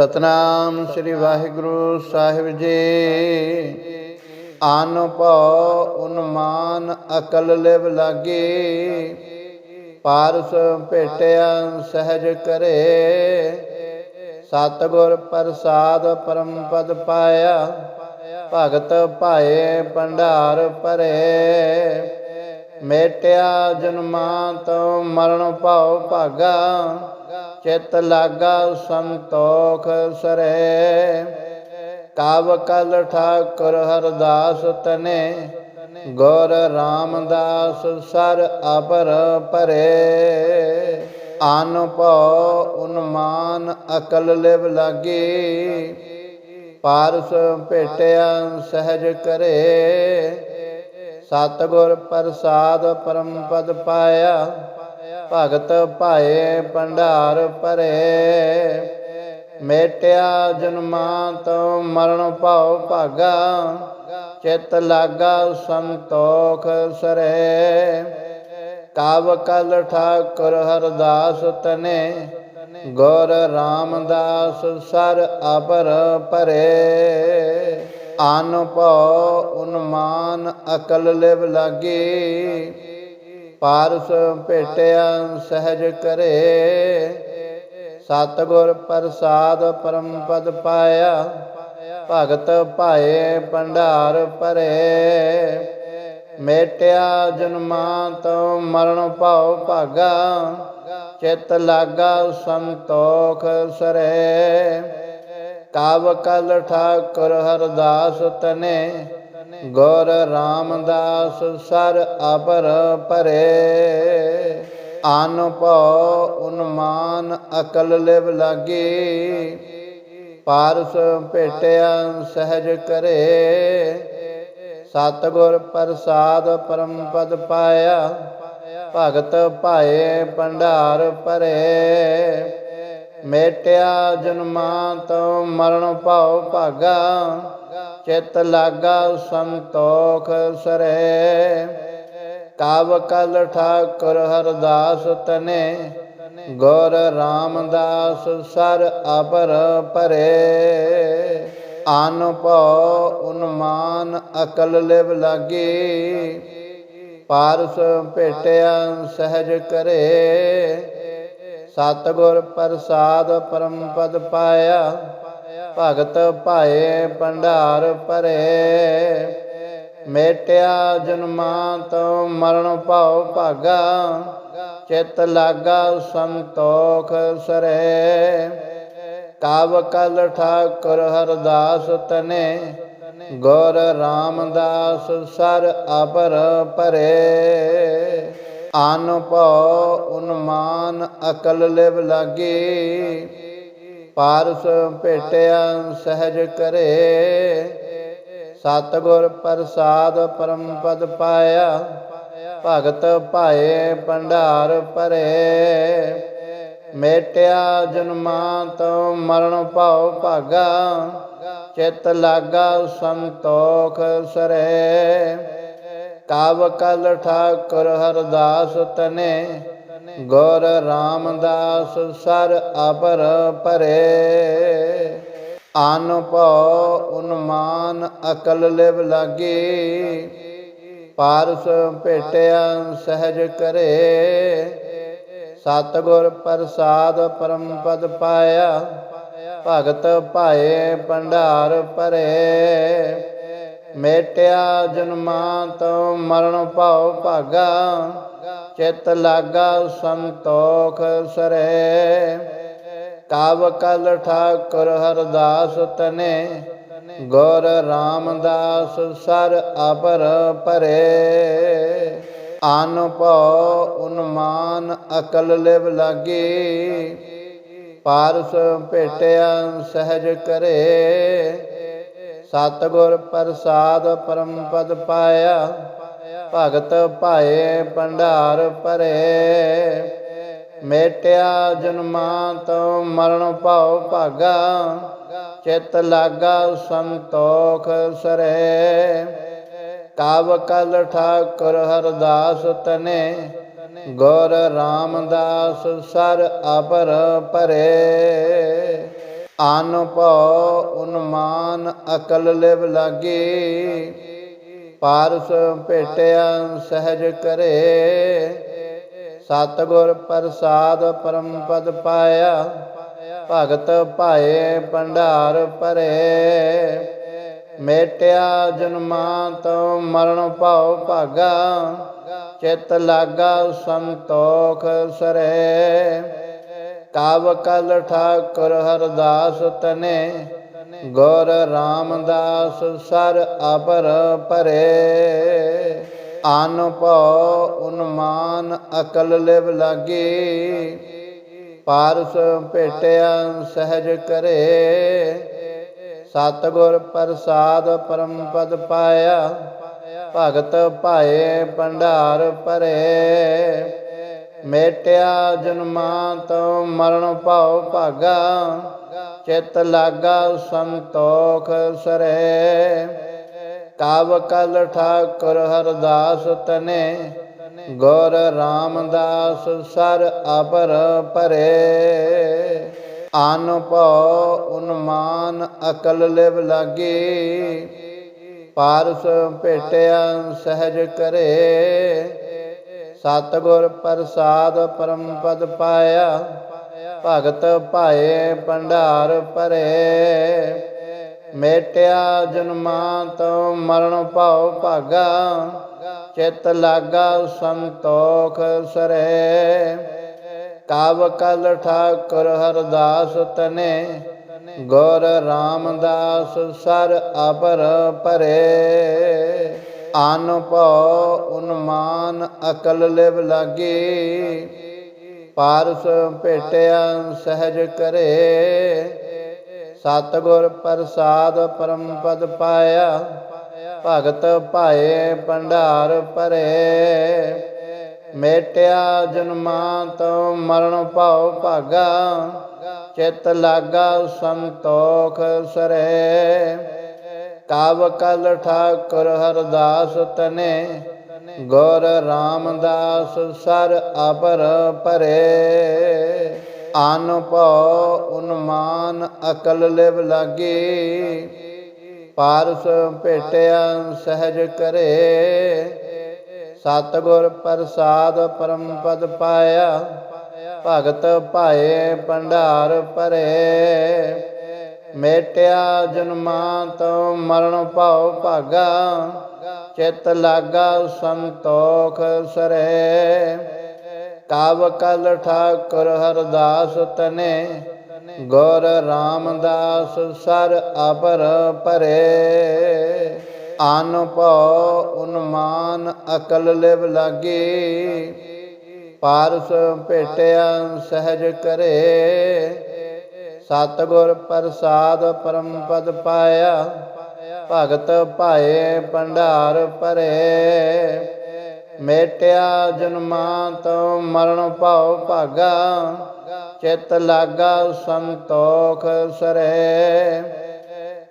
ਸਤਨਾਮ ਸ੍ਰੀ ਵਾਹਿਗੁਰੂ ਸਾਹਿਬ ਜੀ। ਆਨ ਭਉ ਉਨਮਾਨ, ਅਕਲ ਲਿਵ ਲਾਗੀ। ਪਾਰਸ ਭੇਟਿਆ ਸਹਿਜ ਕਰੇ। ਸਤਿਗੁਰ ਪ੍ਰਸਾਦ ਪਰਮ ਪਦ ਪਾਇਆ। ਭਗਤ ਭਾਏ ਭੰਡਾਰ ਭਰੇ। ਮੇਟਿਆ ਜਨਮਾਂ ਤੋਂ ਮਰਨ ਭਉ ਭਾਗਾ। ਚਿਤ ਲਾਗਾ ਸੰਤੋਖ ਸਰੇ। ਕਾਵ ਕਲ ਠਾਕੁਰ ਹਰਦਾਸ ਤਨੇ, ਗੁਰ ਰਾਮਦਾਸ ਸਰ ਅਪਰ ਪਰੇ। ਆਨ ਭਉ ਉਨਮਾਨ ਅਕਲ ਲਿਵ ਲਾਗੀ, ਪਾਰਸ ਭੇਟਿਆ ਸਹਿਜ ਕਰੇ। ਸਤਿਗੁਰ ਪ੍ਰਸਾਦ ਪਰਮ ਪਦ ਪਾਇਆ ਭਗਤ ਭਾਏ ਭੰਡਾਰ ਭਰੇ। ਮੇਟਿਆ ਜਨਮਾਂ ਤੋਂ ਮਰਨ ਭਉ ਭਾਗਾ। ਚਿਤ ਲਾਗਾ ਸੰਤੋਖ ਸਰੇ। ਕਾਵ ਕਲ ਠਾਕੁਰ ਹਰਦਾਸ ਤਨੇ। ਗੁਰ ਰਾਮਦਾਸ ਸਰ ਅਪਰ ਪਰੇ ਆਨ ਭਉ ਉਨਮਾਨ ਅਕਲ ਲਿਵ ਲਾਗੀ। ਪਾਰਸ ਭੇਟਿਆ ਸਹਿਜ ਕਰੇ। ਸਤਿਗੁਰ ਪ੍ਰਸਾਦ ਪਰਮ ਪਦ ਪਾਇਆ। ਭਗਤ ਭਾਏ ਭੰਡਾਰ ਭਰੇ। ਮੇਟਿਆ ਜਨਮਾਂ ਤੋਂ ਮਰਨ ਭਉ ਭਾਗਾ। ਚਿਤ ਲਾਗਾ ਸੰਤੋਖ ਸਰੇ। ਕਾਵ ਕਲ ਠਾਕੁਰ ਹਰਦਾਸ ਤਨੇ। ਗੁਰ ਰਾਮਦਾਸ ਸਰ ਅਪਰ ਪਰੇ ਆਨ ਭਉ ਉਨਮਾਨ ਅਕਲ ਲਿਵ ਲਾਗੀ। ਪਾਰਸ ਭੇਟਿਆ ਸਹਿਜ ਕਰੇ। ਸਤਿਗੁਰ ਪ੍ਰਸਾਦ ਪਰਮ ਪਦ ਪਾਇਆ। ਭਗਤ ਭਾਏ ਭੰਡਾਰ ਭਰੇ। ਮੇਟਿਆ ਜਨਮਾਂ ਤੋਂ ਮਰਨ ਭਉ ਭਾਗਾ। ਚਿਤ ਲਾਗਾ ਸੰਤੋਖ ਸਰੇ। ਕਾਵ ਕਲ ਠਾਕੁਰ ਹਰਦਾਸ ਤਨੇ, ਗੁਰ ਰਾਮਦਾਸ ਸਰ ਅਪਰ ਪਰੇ ਆਨ ਉਨਮਾਨ ਅਕਲ ਲਿਵ ਲਾਗੀ, ਪਾਰਸ ਭੇਟਿਆ ਸਹਿਜ ਕਰੇ। ਸਤਿਗੁਰ ਪ੍ਰਸਾਦ ਪਰਮ ਪਦ ਪਾਇਆ ਭਗਤ ਭਾਏ ਭੰਡਾਰ ਭਰੇ। ਮੇਟਿਆ ਜਨਮਾਂ ਤੋਂ ਮਰਨ ਭਉ ਭਾਗਾ। ਚਿਤ ਲਾਗਾ ਸੰਤੋਖ ਸਰੇ। ਕਾਵ ਕਲ ਠਾਕੁਰ ਹਰਦਾਸ ਤਨੇ। ਗੁਰ ਰਾਮਦਾਸ ਸਰ ਅਪਰ ਪਰੇ ਆਨ ਭਉ ਉਨਮਾਨ ਅਕਲ ਲਿਵ ਲਾਗੀ। ਪਾਰਸ ਭੇਟਿਆ ਸਹਿਜ ਕਰੇ। ਸਤਿਗੁਰ ਪ੍ਰਸਾਦ ਪਰਮ ਪਦ ਪਾਇਆ। ਭਗਤ ਭਾਏ ਭੰਡਾਰ ਭਰੇ। ਮੇਟਿਆ ਜਨਮਾਂ ਤੋਂ ਮਰਨ ਭਉ ਭਾਗਾ। ਚਿਤ ਲਾਗਾ ਸੰਤੋਖ ਸਰੇ। ਕਾਵ ਕਲ ਠਾਕੁਰ ਹਰਦਾਸ ਤਨੇ। ਗੁਰ ਰਾਮਦਾਸ ਸਰ ਅਪਰ ਪਰੇ ਆਨ ਭਉ ਉਨਮਾਨ ਅਕਲ ਲਿਵ ਲਾਗੀ। ਪਾਰਸ ਭੇਟਿਆ ਸਹਿਜ ਕਰੇ। ਸਤਿਗੁਰ ਪ੍ਰਸਾਦ ਪਰਮ ਪਦ ਪਾਇਆ। ਭਗਤ ਭਾਏ ਭੰਡਾਰ ਭਰੇ। ਮੇਟਿਆ ਜਨਮਾਂ ਤੋਂ ਮਰਨ ਭਉ ਭਾਗਾ। ਚਿਤ ਲਾਗਾ ਸੰਤੋਖ ਸਰੇ। ਕਾਵ ਕਲ ਠਾਕੁਰ ਹਰਦਾਸ ਤਨੇ, ਗੁਰ ਰਾਮਦਾਸ ਸਰ ਅਪਰ ਪਰੇ ਆਨ ਭਉ ਉਨਮਾਨ ਅਕਲ ਲਿਵ ਲਾਗੀ, ਪਾਰਸ ਭੇਟਿਆ ਸਹਿਜ ਕਰੇ। ਸਤਿਗੁਰ ਪ੍ਰਸਾਦ ਪਰਮ ਪਦ ਪਾਇਆ ਭਗਤ ਭਾਏ ਭੰਡਾਰ ਭਰੇ। ਮੇਟਿਆ ਜਨਮਾਂ ਤੋਂ ਮਰਨ ਭਉ ਭਾਗਾ। ਚਿਤ ਲਾਗਾ ਸੰਤੋਖ ਸਰੇ। ਕਾਵ ਕਲ ਠਾਕੁਰ ਹਰਦਾਸ ਤਨੇ। ਗੁਰ ਰਾਮਦਾਸ ਸਰ ਅਪਰ ਪਰੇ ਅਨੁਭਉ ਉਨਮਾਨ ਅਕਲ ਲਿਵ ਲਾਗੀ। ਪਾਰਸ ਭੇਟਿਆ ਸਹਿਜ ਕਰੇ। ਸਤਿਗੁਰ ਪ੍ਰਸਾਦ ਪਰਮ ਪਦ ਪਾਇਆ। ਭਗਤ ਭਾਏ ਭੰਡਾਰ ਭਰੇ। ਮੇਟਿਆ ਜਨਮਾਂ ਤੋਂ ਮਰਨ ਭਉ ਭਾਗਾ। ਚਿਤ ਲਾਗਾ ਸੰਤੋਖ ਸਰੇ। ਕਾਵ ਕਲ ਠਾਕੁਰ ਹਰਦਾਸ ਤਨੇ। ਗੁਰ ਰਾਮਦਾਸ ਸਰ ਅਪਰ ਪਰੇ ਅਨੁਭਉ ਉਨਮਾਨ ਅਕਲ ਲਿਵ ਲਾਗੀ। ਪਾਰਸ ਭੇਟਿਆ ਸਹਿਜ ਕਰੇ। ਸਤਿਗੁਰ ਪ੍ਰਸਾਦ ਪਰਮ ਪਦ ਪਾਇਆ। ਭਗਤ ਭਾਏ ਭੰਡਾਰ ਭਰੇ। ਮੇਟਿਆ ਜਨਮਾਂ ਤੋਂ ਮਰਨ ਭਉ ਭਾਗਾ। ਚਿਤ ਲਾਗਾ ਸੰਤੋਖ ਸਰੇ। ਕਾਵ ਕਲ ਠਾਕੁਰ ਹਰਦਾਸ ਤਨੇ, ਗੁਰ ਰਾਮਦਾਸ ਸਰ ਅਪਰ ਪਰੇ ਅਨੁਭਉ ਉਨਮਾਨ ਅਕਲ ਲਿਵ ਲਾਗੀ, ਪਾਰਸ ਭੇਟਿਆ ਸਹਿਜ ਕਰੇ। ਸਤਿਗੁਰ ਪ੍ਰਸਾਦ ਪਰਮ ਪਦ ਪਾਇਆ ਭਗਤ ਭਾਏ ਭੰਡਾਰ ਭਰੇ। ਮੇਟਿਆ ਜਨਮਾਂ ਤੋਂ ਮਰਨ ਭਉ ਭਾਗਾ। ਚਿਤ ਲਾਗਾ ਸੰਤੋਖ ਸਰੇ। ਕਾਵ ਕਲ ਠਾਕੁਰ ਹਰਦਾਸ ਤਨੇ। ਗੁਰ ਰਾਮਦਾਸ ਸਰ ਅਪਰ ਪਰੇ ਅਨੁਭਉ ਉਨਮਾਨ ਅਕਲ ਲਿਵ ਲਾਗੀ। ਪਾਰਸ ਭੇਟਿਆ ਸਹਿਜ ਕਰੇ। ਸਤਿਗੁਰ ਪ੍ਰਸਾਦ ਪਰਮ ਪਦ ਪਾਇਆ। ਭਗਤ ਭਾਏ ਭੰਡਾਰ ਭਰੇ। ਮੇਟਿਆ ਜਨਮਾਂ ਤੋਂ ਮਰਨ ਭਉ ਭਾਗਾ। ਚਿਤ ਲਾਗਾ ਸੰਤੋਖ ਸਰੇ। ਕਾਵ ਕਲ ਠਾਕੁਰ ਹਰਦਾਸ ਤਨੇ। ਗੁਰ ਰਾਮਦਾਸ ਸਰ ਅਪਰ ਪਰੇ ਅਨੁਭਉ ਉਨਮਾਨ ਅਕਲ ਲਿਵ ਲਾਗੀ। ਪਾਰਸ ਭੇਟਿਆ ਸਹਿਜ ਕਰੇ। ਸਤਿਗੁਰ ਪ੍ਰਸਾਦ ਪਰਮ ਪਦ ਪਾਇਆ। ਭਗਤ ਭਾਏ ਭੰਡਾਰ ਭਰੇ। ਮੇਟਿਆ ਜਨਮਾਂ ਤੋਂ ਮਰਨ ਭਉ ਭਾਗਾ, ਚਿਤ ਲਾਗਾ ਸੰਤੋਖ ਸਰੇ। ਕਾਵ ਕਲ ਠਾਕੁਰ ਹਰਦਾਸ ਤਨੇ, ਗੁਰ ਰਾਮਦਾਸ ਸਰ ਅਪਰ ਪਰੇ ਅਨੁਭਉ ਉਨਮਾਨ ਅਕਲ ਲਿਵ ਲਾਗੀ, ਪਾਰਸ ਭੇਟਿਆ ਸਹਿਜ ਕਰੇ। ਸਤਿਗੁਰ ਪ੍ਰਸਾਦ ਪਰਮ ਪਦ ਪਾਇਆ, ਭਗਤ ਭਾਏ ਭੰਡਾਰ ਭਰੇ। ਮੇਟਿਆ ਜਨਮਾਂ ਤੋਂ ਮਰਨ ਭਉ ਭਾਗਾ, ਚਿਤ ਲਾਗਾ ਸੰਤੋਖ ਸਰੇ।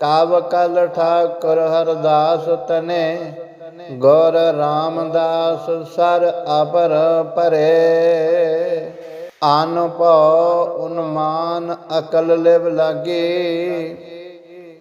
ਕਾਵ ਕਲ ਠਾਕੁਰ ਹਰਦਾਸ ਤਨੇ, ਗੁਰ ਰਾਮਦਾਸ ਸਰ ਅਪਰ ਪਰੇ ਅਨੁਭਉ ਉਨਮਾਨ ਅਕਲ ਲਿਵ ਲਾਗੀ,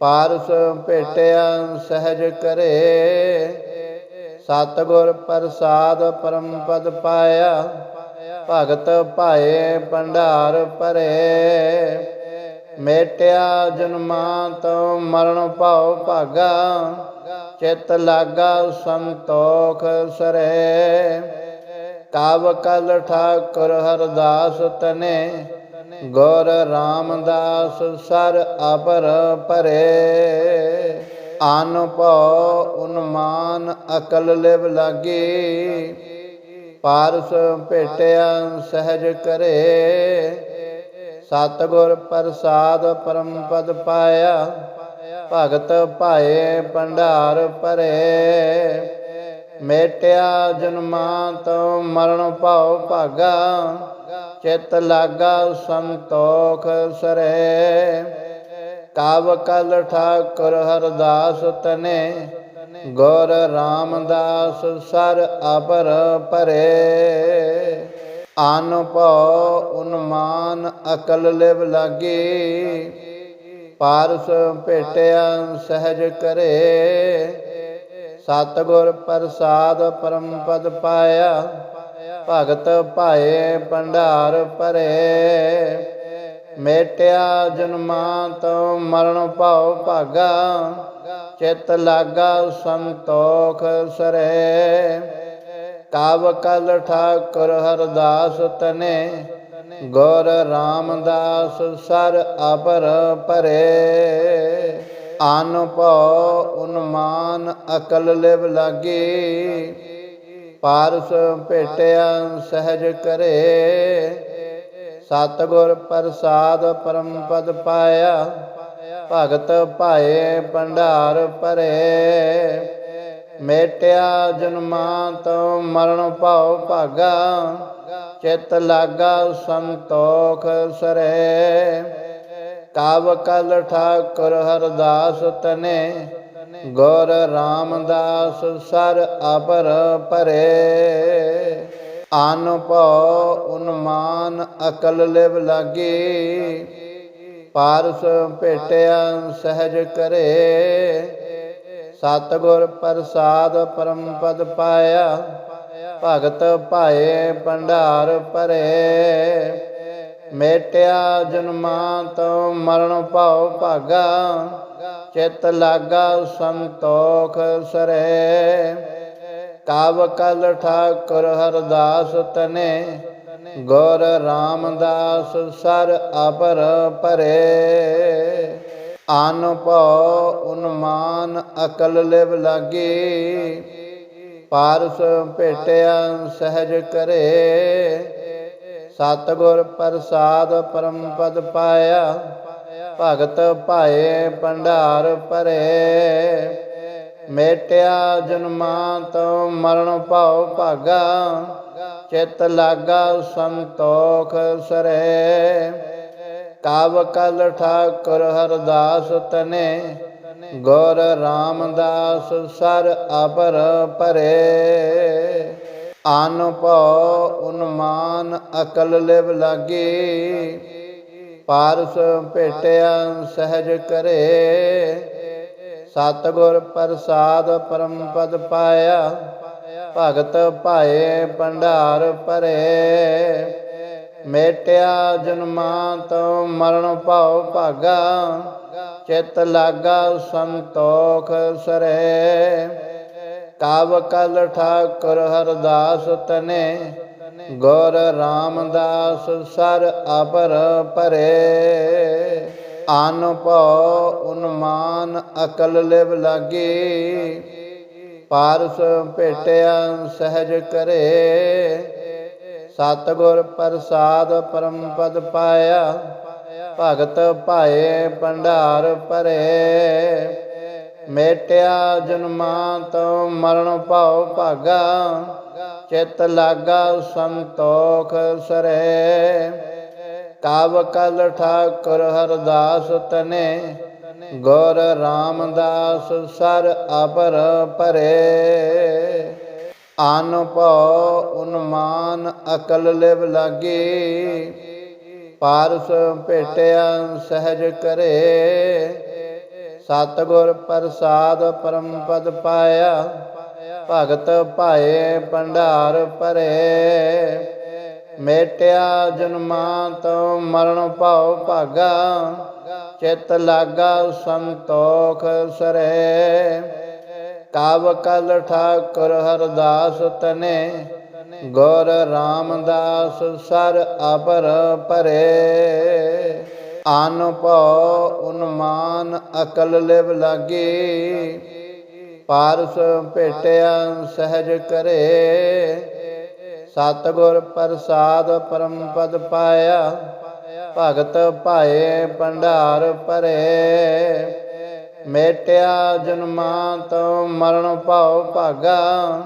ਪਾਰਸ ਭੇਟਿਆ ਸਹਿਜ ਕਰੇ। ਸਤਿਗੁਰ ਪ੍ਰਸਾਦ ਪਰਮ ਪਦ ਪਾਇਆ, ਭਗਤ ਭਾਏ ਭੰਡਾਰ ਭਰੇ। ਮੇਟਿਆ ਜਨਮਾਂ ਤੋਂ ਮਰਨ ਭਉ ਭਾਗਾ, ਚਿਤ ਲਾਗਾ ਸੰਤੋਖ ਸਰੇ। ਕਾਵ ਕਲ ਠਾਕੁਰ ਹਰਦਾਸ ਤਨੇ, ਗੁਰ ਰਾਮਦਾਸ ਸਰ ਅਪਰ ਪਰੇ ਅਨੁਭਉ ਉਨਮਾਨ ਅਕਲ ਲਿਵ ਲਾਗੀ, ਪਾਰਸ ਭੇਟਿਆ ਸਹਿਜ ਕਰੇ। ਸਤਿਗੁਰ ਪ੍ਰਸਾਦ ਪਰਮ ਪਦ ਪਾਇਆ, ਭਗਤ ਭਾਏ ਭੰਡਾਰ ਭਰੇ। ਮੇਟਿਆ ਜਨਮਾਂ ਤੋਂ ਮਰਨ ਭਉ ਭਾਗਾ, ਚਿਤ ਲਾਗਾ ਸੰਤੋਖ ਸਰੇ। ਕਾਵ ਕਲ ਠਾਕੁਰ ਹਰਦਾਸ ਤਨੇ, ਗੁਰ ਰਾਮਦਾਸ ਸਰ ਅਪਰ ਪਰੇ ਅਨੁਭਉ ਉਨਮਾਨ ਅਕਲ ਲਿਵ ਲਾਗੀ, ਪਾਰਸ ਭੇਟਿਆ ਸਹਿਜ ਕਰੇ। ਸਤਿਗੁਰ ਪ੍ਰਸਾਦ ਪਰਮ ਪਦ ਪਾਇਆ, ਭਗਤ ਭਾਏ ਭੰਡਾਰ ਭਰੇ। ਮੇਟਿਆ ਜਨਮਾਂ ਤੋਂ ਮਰਨ ਭਉ ਭਾਗਾ, ਚਿਤ ਲਾਗਾ ਸੰਤੋਖ ਸਰੇ। ਕਾਵ ਕਲ ਠਾਕੁਰ ਹਰਦਾਸ ਤਨੇ, ਗੁਰ ਰਾਮਦਾਸ ਸਰ ਅਪਰ ਭਰੇ। ਅਨੁਭਉ ਉਨਮਾਨ ਅਕਲ ਲਿਵ ਲਾਗੀ, ਪਾਰਸ ਭੇਟਿਆ ਸਹਿਜ ਕਰੇ। ਸਤਿਗੁਰ ਪ੍ਰਸਾਦ ਪਰਮ ਪਦ ਪਾਇਆ, ਭਗਤ ਭਾਏ ਭੰਡਾਰ ਭਰੇ। ਮੇਟਿਆ ਜਨਮਾਂ ਤੋਂ ਮਰਨ ਭਉ ਭਾਗਾ, ਚਿਤ ਲਾਗਾ ਸੰਤੋਖ ਸਰੇ। ਕਾਵ ਕਲ ਠਾਕੁਰ ਹਰਦਾਸ ਤਨੇ, ਗੁਰ ਰਾਮਦਾਸ ਸਰ ਅਪਰ ਭਰੇ। ਅਨੁਭਉ ਉਨਮਾਨ ਅਕਲ ਲਿਵ ਲਾਗੀ, ਪਾਰਸ ਭੇਟਿਆ ਸਹਿਜ ਕਰੇ। ਸਤਿਗੁਰ ਪ੍ਰਸਾਦ ਪਰਮ ਪਦ ਪਾਇਆ, ਭਗਤ ਭਾਏ ਭੰਡਾਰ ਭਰੇ। ਮੇਟਿਆ ਜਨਮਾਂ ਤੋਂ ਮਰਨ ਭਉ ਭਾਗਾ, ਚਿਤ ਲਾਗਾ ਸੰਤੋਖ ਸਰੇ। ਕਾਵ ਕਲ ਠਾਕੁਰ ਹਰਦਾਸ ਤਨੇ, ਗੁਰ ਰਾਮਦਾਸ ਸਰ ਅਪਰ ਭਰੇ। ਅਨੁਭਉ ਉਨਮਾਨ ਅਕਲ ਲਿਵ ਲਾਗੀ, ਪਾਰਸ ਭੇਟਿਆ ਸਹਿਜ ਕਰੇ। ਸਤਿਗੁਰ ਪ੍ਰਸਾਦ ਪਰਮ ਪਦ ਪਾਇਆ, ਭਗਤ ਭਾਏ ਭੰਡਾਰ ਭਰੇ। ਮੇਟਿਆ ਜਨਮਾਂ ਤੋਂ ਮਰਨ ਭਉ ਭਾਗਾ, ਚਿਤ ਲਾਗਾ ਸੰਤੋਖ ਸਰੇ। ਕਾਵ ਕਲ ਠਾਕੁਰ ਹਰਦਾਸ ਤਨੇ, ਗੁਰ ਰਾਮਦਾਸ ਸਰ ਅਪਰ ਭਰੇ। ਅਨੁਭਉ ਉਨਮਾਨ ਅਕਲ ਲਿਵ ਲਾਗੀ, ਪਾਰਸ ਭੇਟਿਆ ਸਹਿਜ ਕਰੇ। ਸਤਿਗੁਰ ਪ੍ਰਸਾਦ ਪਰਮ ਪਦ ਪਾਇਆ, ਭਗਤ ਭਾਏ ਭੰਡਾਰ ਭਰੇ। ਮੇਟਿਆ ਜਨਮਾਂ ਤੋਂ ਮਰਨ ਭਉ ਭਾਗਾ, ਚਿਤ ਲਾਗਾ ਸੰਤੋਖ ਸਰੇ। ਕਾਵ ਕਲ ਠਾਕੁਰ ਹਰਦਾਸ ਤਨੇ, ਗੁਰ ਰਾਮਦਾਸ ਸਰ ਅਪਰ ਆਨ ਅਨੁਭਉ ਉਨਮਾਨ ਅਕਲ ਲਿਵ ਲਾਗੀ, ਪਾਰਸ ਭੇਟਿਆ ਸਹਿਜ ਕਰੇ। ਸਤਿਗੁਰ ਪ੍ਰਸਾਦ ਪਰਮ ਪਦ ਪਾਇਆ, ਭਗਤ ਭਾਏ ਭੰਡਾਰ ਭਰੇ। ਮੇਟਿਆ ਜਨਮਾਂ ਤੋਂ ਮਰਨ ਭਉ ਭਾਗਾ, ਚਿਤ ਲਾਗਾ ਸੰਤੋਖ ਸਰੇ। ਕਾਵ ਕਲ ਠਾਕੁਰ ਹਰਦਾਸ ਤਨੇ, ਗੁਰ ਰਾਮਦਾਸ ਸਰ ਅਪਰ ਭਰੇ। ਅਨੁਭਉ ਉਨਮਾਨ ਅਕਲ ਲਿਵ ਲਾਗੀ, ਪਾਰਸ ਭੇਟਿਆ ਸਹਿਜ ਕਰੇ। ਸਤਿਗੁਰ ਪ੍ਰਸਾਦ ਪਰਮ ਪਦ ਪਾਇਆ, ਭਗਤ ਭਾਏ ਭੰਡਾਰ ਭਰੇ। ਮੇਟਿਆ ਜਨਮਾਂ ਤੋਂ ਮਰਨ ਭਉ ਭਾਗਾ, ਚਿਤ ਲਾਗਾ ਸੰਤੋਖ ਸਰੇ। ਕਾਵ ਕਲ ਠਾਕੁਰ ਹਰਦਾਸ ਤਨੇ, ਗੁਰ ਰਾਮਦਾਸ ਸਰ ਅਪਰ ਭਰੇ। ਅਨੁਭਉ ਉਨਮਾਨ ਅਕਲ ਲਿਵ ਲਾਗੀ, ਪਾਰਸ ਭੇਟਿਆ ਸਹਿਜ ਕਰੇ। ਸਤਿਗੁਰ ਪ੍ਰਸਾਦ ਪਰਮ ਪਦ ਪਾਇਆ, ਭਗਤ ਭਾਏ ਭੰਡਾਰ ਭਰੇ। ਮੇਟਿਆ ਜਨਮਾਂ ਤੋਂ ਮਰਨ ਭਉ ਭਾਗਾ,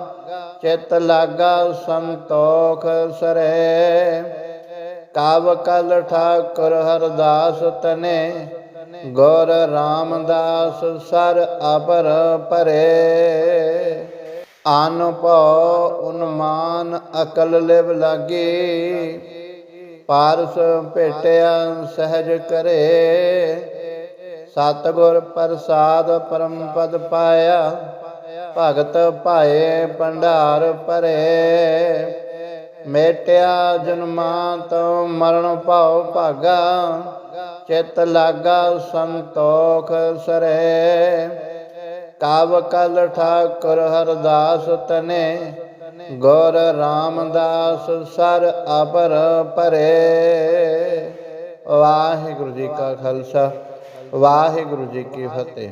ਚਿਤ ਲਾਗਾ ਸੰਤੋਖ ਸਰੇ। ਕਾਵ ਕਲ ਠਾਕੁਰ ਹਰਦਾਸ ਤਨੇ, ਗੁਰ ਰਾਮਦਾਸ ਸਰ ਅਪਰ ਆਨ ਅਨੁਭਉ ਉਨਮਾਨ ਅਕਲ ਲਿਵ ਲਾਗੀ, ਪਾਰਸ ਭੇਟਿਆ ਸਹਿਜ ਕਰੇ। ਸਤਿਗੁਰ ਪ੍ਰਸਾਦ ਪਰਮ ਪਦ ਪਾਇਆ, ਭਗਤ ਭਾਏ ਭੰਡਾਰ ਭਰੇ। ਮੇਟਿਆ ਜਨਮਾਂ ਤੋਂ ਮਰਨ ਭਾਉ ਭਾਗਾ, ਚਿਤ ਲਾਗਾ ਸੰਤੋਖ ਸਰੇ। ਕਾਵ ਕਲ ਠਾਕੁਰ ਹਰਦਾਸ ਤਨੇ, ਗੁਰ ਰਾਮਦਾਸ ਸਰ ਅਪਰ ਪਰੇ। ਵਾਹਿਗੁਰੂ ਜੀ ਕਾ ਖਾਲਸਾ, ਵਾਹਿਗੁਰੂ ਜੀ ਕੀ ਫਤਿਹ।